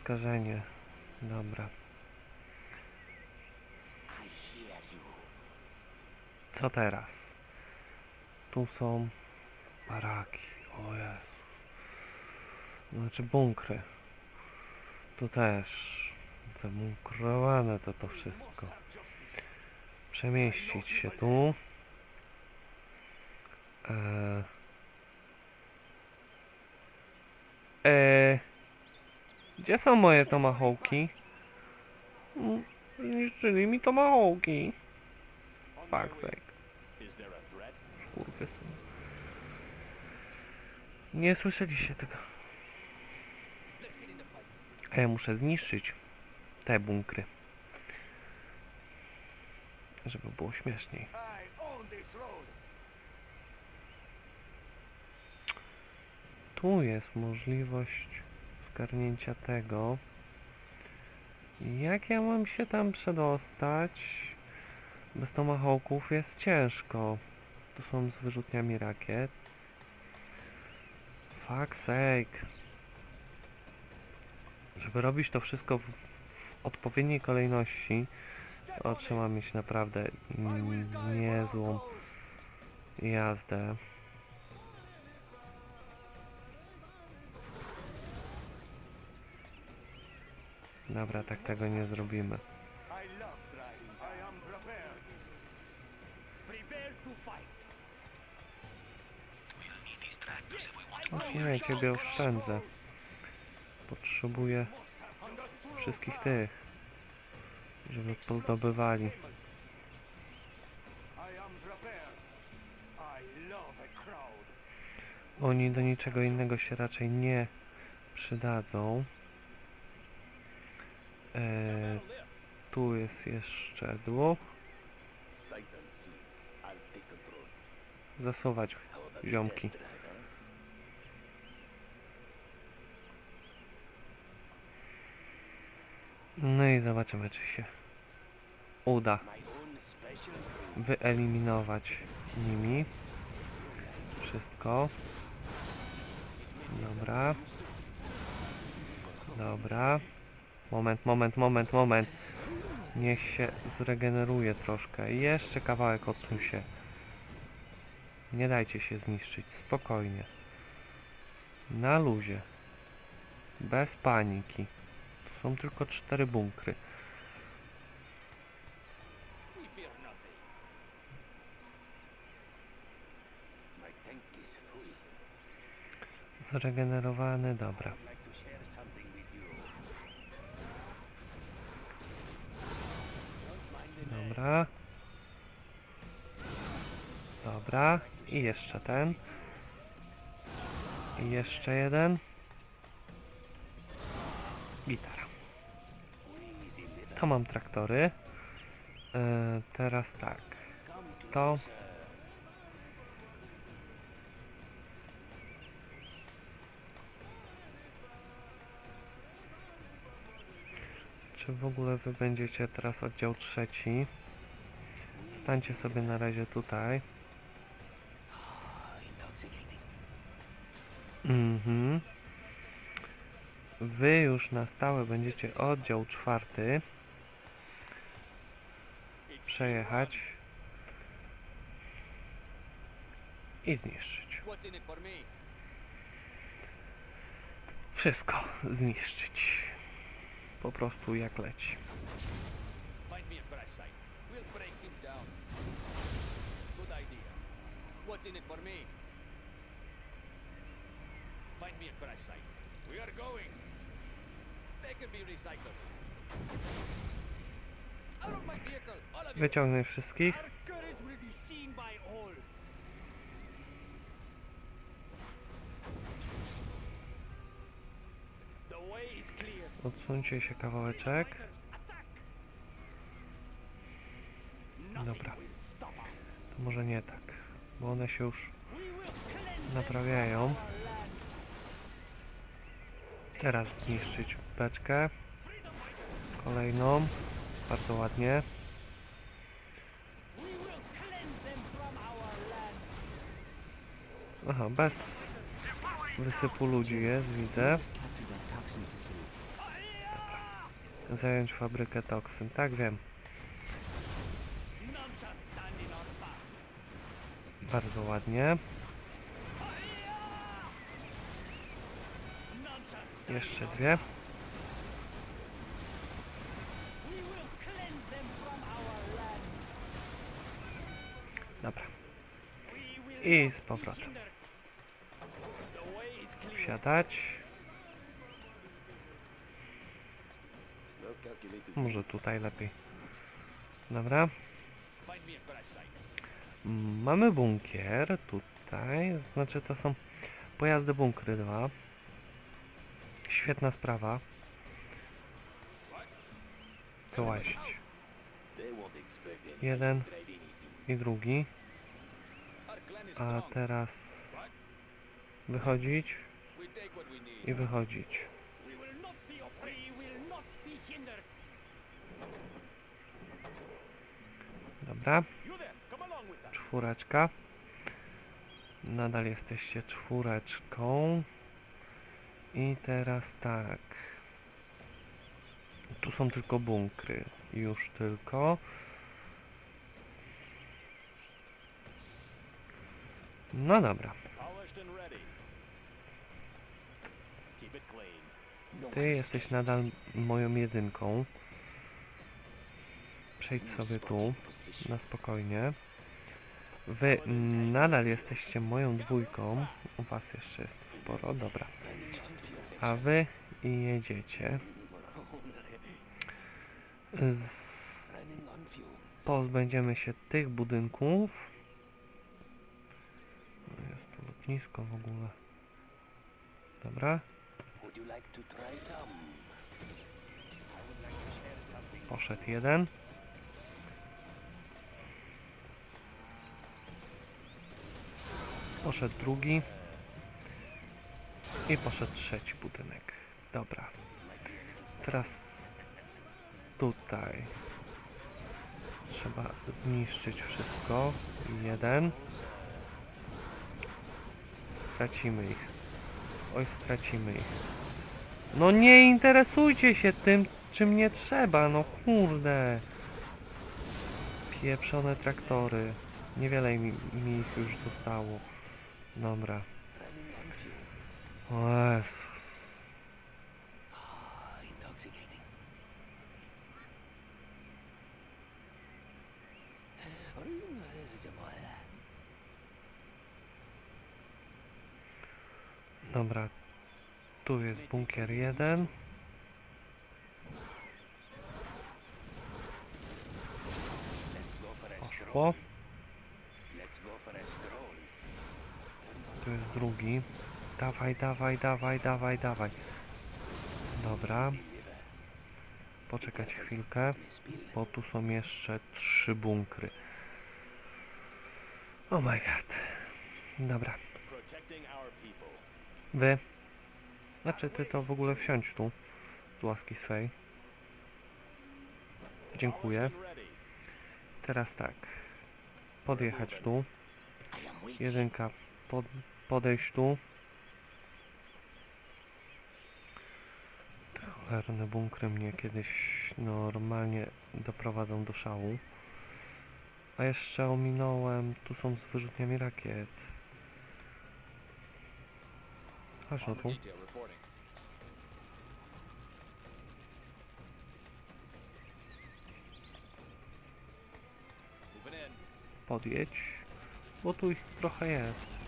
Skażenie. Dobra. Co teraz? Tu są baraki. O Jezu. Znaczy bunkry. Tu też. Zabunkrowane to to wszystko. Przemieścić się tu. Eee. Eee. Gdzie są moje tomahawki? Mm, Zniszczyli mi tomahawki. Fuck sake. Nie słyszeliście tego. A ja muszę zniszczyć te bunkry. Żeby było śmieszniej. Tu jest możliwość zgarnięcia tego. Jak ja mam się tam przedostać? Bez tomahawków jest ciężko. Tu są z wyrzutniami rakiet. Fuck sake. Żeby robić to wszystko w, w odpowiedniej kolejności, to trzeba mieć naprawdę niezłą jazdę. Dobra, tak tego nie zrobimy. No nie, ciebie oszczędzę. Potrzebuję wszystkich tych, żeby pozdobywali. Oni do niczego innego się raczej nie przydadzą. Eee, tu jest jeszcze control. Zasuwać ziomki. No i zobaczymy, czy się uda wyeliminować nimi. Wszystko. Dobra. Dobra. Moment, moment, moment, moment. Niech się zregeneruje troszkę. Jeszcze kawałek odsuń się. Nie dajcie się zniszczyć. Spokojnie. Na luzie. Bez paniki. Są tylko cztery bunkry. Zregenerowany, dobra. Dobra. Dobra. I jeszcze ten. I jeszcze jeden. Gitara. To mam traktory. E, teraz tak. To. Czy w ogóle wy będziecie teraz oddział trzeci? Stańcie sobie na razie tutaj. Mhm. Wy już na stałe będziecie oddział czwarty przejechać i zniszczyć. Wszystko zniszczyć. Po prostu jak leci. Down. Good idea. What's in it for me? Find me a crash site. We are going. They can be recycled. Out of my vehicle, all of you. Wyciągnę wszystkich. Our courage will be seen by all. The way is clear. Odsuńcie się kawałeczek. Dobra. To może nie tak, bo one się już naprawiają. Teraz zniszczyć beczkę. Kolejną. Bardzo ładnie. Aha, bez wysypu ludzi jest, widzę. Facility. zająć fabrykę toksyn. Tak wiem. Bardzo ładnie. Jeszcze dwie. Dobra. I z powrotem. Wsiadać. Może tutaj lepiej. Dobra. Find me a crash site. Mm, Mamy bunkier tutaj, znaczy to są pojazdy bunkry 2. Świetna sprawa. To any Jeden i drugi. A teraz wychodzić i wychodzić. We Czwóreczka. Nadal jesteście czwóreczką. I teraz tak. Tu są tylko bunkry. Już tylko. No dobra. Ty jesteś nadal moją jedynką. Przejdź sobie tu. Na spokojnie. Wy nadal jesteście moją dwójką. U was jeszcze jest sporo, dobra. A wy jedziecie. Pozbędziemy się tych budynków. No Jest tu lotnisko w ogóle. Dobra, poszedł jeden. Poszedł drugi. I poszedł trzeci budynek. Dobra. Teraz tutaj trzeba zniszczyć wszystko. Jeden. Stracimy ich. Oj, stracimy ich. No nie interesujcie się tym, czym nie trzeba, no kurde. Pieprzone traktory. Niewiele mi, mi ich już zostało. Dobra. Intoxicating. Dobra. Tu jest bunkier jeden. Poszło. stroll. Let's go for a stroll. Jest drugi. Dawaj, dawaj, dawaj, dawaj, dawaj. Dobra. Poczekać chwilkę, bo tu są jeszcze trzy bunkry. Oh my god. Dobra. Wy. Znaczy ty to w ogóle wsiądź tu. Z łaski swej. Dziękuję. Teraz tak. Podjechać tu. Jedynka pod, podejść tu. Te cholerne bunkry mnie kiedyś normalnie doprowadzą do szału. A jeszcze ominąłem, tu są z wyrzutniami rakiet. Chodź no tu. Podjedź. Bo tu ich trochę jest.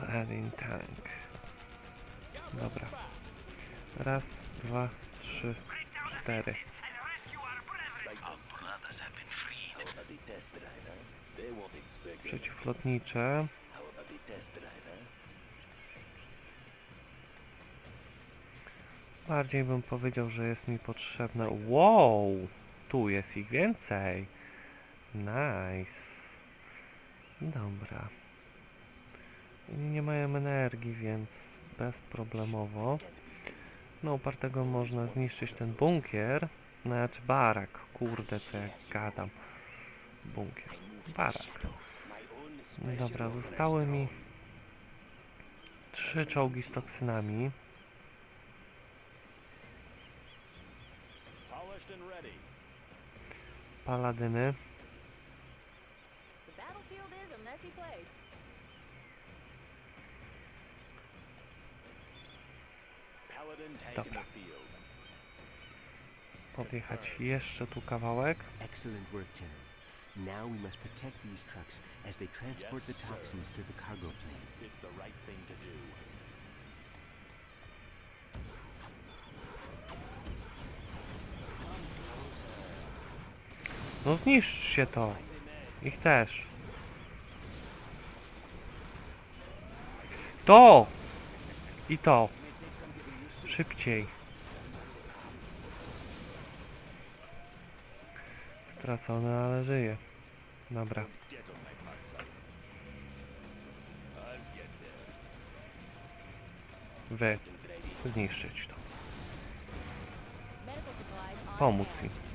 Paladin tank. Dobra. Raz, dwa, trzy, cztery. Przeciwlotnicze. Bardziej bym powiedział, że jest mi potrzebne. Wow! Tu jest ich więcej. Nice. Dobra. Nie mają energii, więc bezproblemowo. No upartego można zniszczyć ten bunkier. Znaczy barak. Kurde, co ja gadam. Bunkier. Barak. Dobra, zostały mi trzy czołgi z toksynami. Paladyny. The battlefield is a messy place. Paladin taking Dobra. Podjechać jeszcze tu kawałek. Excellent work, General. Now we must protect these trucks as they transport the toxins to the cargo plane. It's the right thing to do. No zniszczcie to. Ich też. To! I to. Szybciej. Stracony, ale żyje. Dobra. Wy. Zniszczyć to. Pomóc im.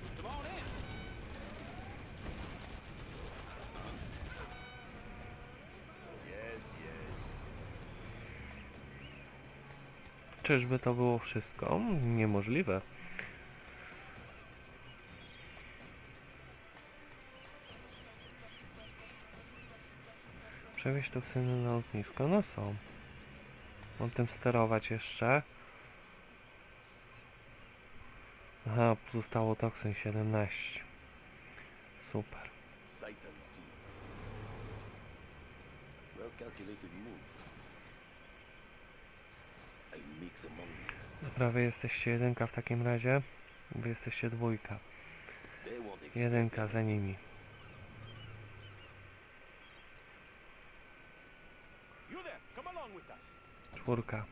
Czyżby to było wszystko? Niemożliwe. Przewieźć toksyny na lotnisko. No są. Mam tym sterować jeszcze. Aha, pozostało toksyn 17. Super. Calculated move. Dobra, wy jesteście jedynka w takim razie. Wy jesteście dwójka. Jedynka za nimi. Czwórka.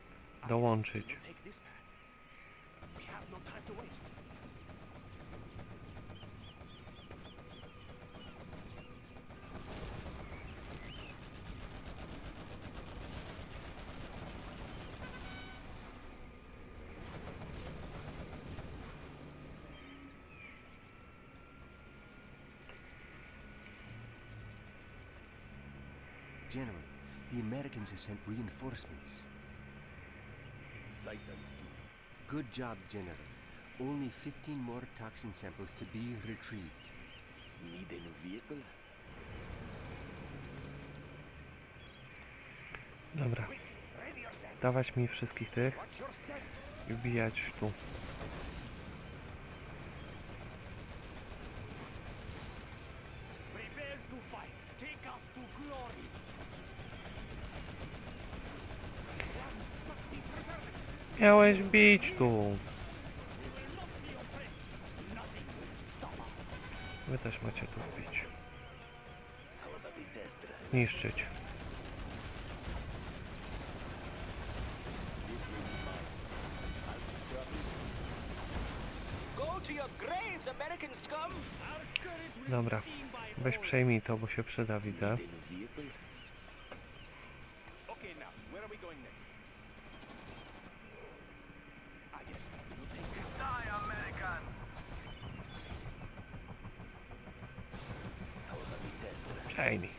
Dołączyć. We'll take this path. We have no time to waste. General, the Americans have sent reinforcements. Sight unseen. Good job, General. Only 15 more toxin samples to be retrieved. Need a new vehicle? Dobra. Dawać mi wszystkich tych i wbijać tu. Miałeś bić tu. Wy też macie tu drive? Niszczyć. Dobra. Weź przejmij to, bo się przyda, widzę. Need a new vehicle? Okay, now, where are we going next? Ah, yes. We'll take this. How about the test drive? Przejmij.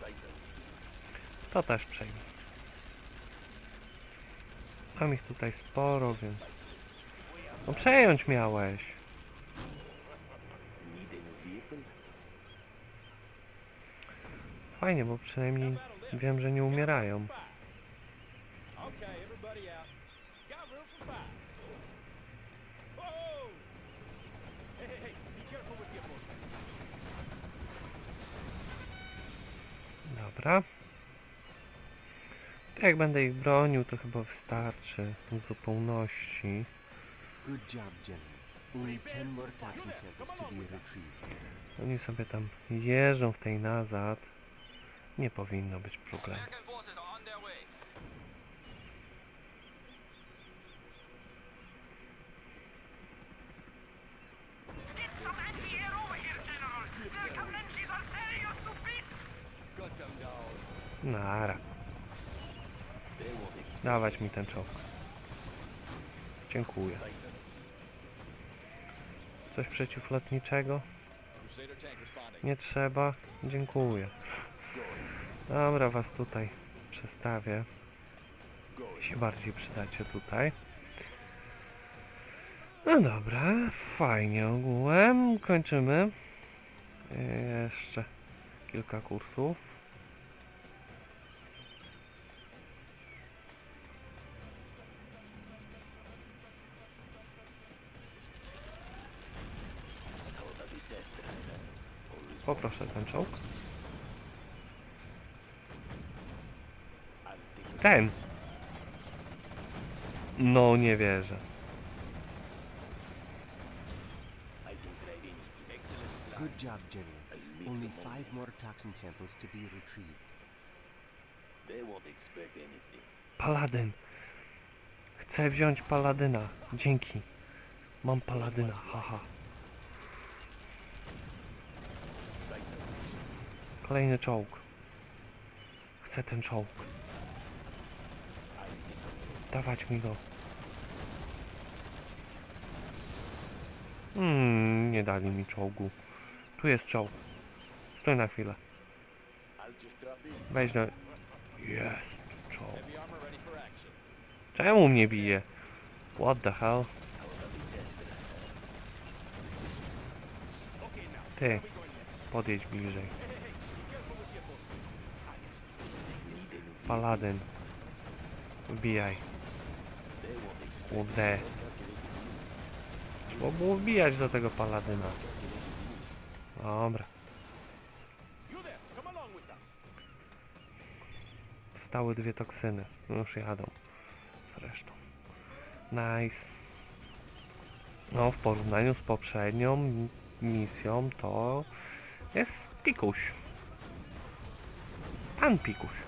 Sight unseen. Przejmij. Mam ich tutaj sporo, więc... No przejąć miałeś. Fajnie, bo przynajmniej wiem, że nie umierają. Okay, Jak będę ich bronił, to chyba wystarczy w zupełności. Good job, General. Only 10 more toxin samples to be retrieved. Oni sobie tam jeżdżą w tej nazad. Nie powinno być problemu. American Dawać mi ten czołg. Dziękuję. Coś przeciwlotniczego? Nie trzeba. Dziękuję. Dobra, was tutaj przestawię. się bardziej przydacie tutaj. No dobra, fajnie ogółem. Kończymy. Jeszcze kilka kursów. Poproszę ten czołg. Ten! No nie wierzę. Good job, General. Only five more toxin samples to be retrieved. They won't expect anything. Paladyn. Chcę wziąć paladyna. Dzięki. Mam paladyna, haha. Kolejny czołg. Chcę ten czołg. Dawać mi go. Hmm, nie dali mi czołgu. Tu jest czołg. Stój na chwilę. Weź na... Jest czołg. Czemu mnie bije? What the hell? How about the test drive, huh? Okay, now. Ty, where are we going next? podjedź bliżej. Hey, hey, hey, be careful with the opponent. Need a new Paladyn. Expect Kurde. Trzeba było wbijać do tego paladyna. Dobra. Stały dwie toksyny. Już jadą. Zresztą. Nice. No, w porównaniu z poprzednią mi- misją to jest pikuś. Pan pikuś.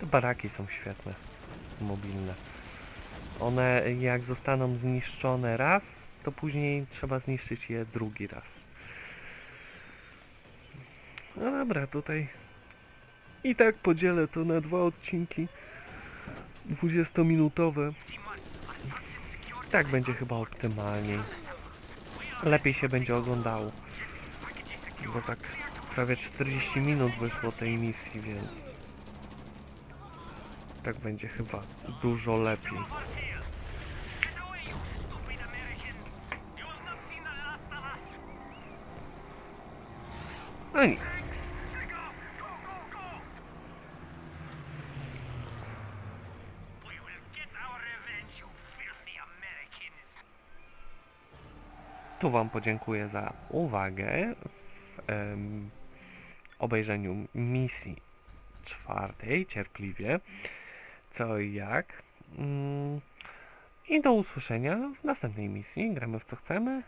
Te baraki są świetne. Mobilne. One jak zostaną zniszczone raz, to później trzeba zniszczyć je drugi raz. No dobra, tutaj i tak podzielę to na dwa odcinki 20-minutowe. Tak będzie chyba optymalniej. Lepiej się będzie oglądało. Bo tak prawie 40 minut wyszło tej misji, więc tak będzie chyba dużo lepiej. No nic. Tu Wam podziękuję za uwagę w obejrzeniu misji czwartej, cierpliwie, co i jak. Mm, I do usłyszenia w następnej misji. Gramy w co chcemy.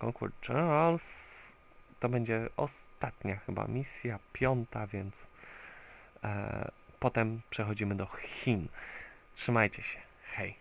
Conquer Generals. To będzie ostatnia chyba misja, piąta, więc e, potem przechodzimy do Chin. Trzymajcie się. Hej.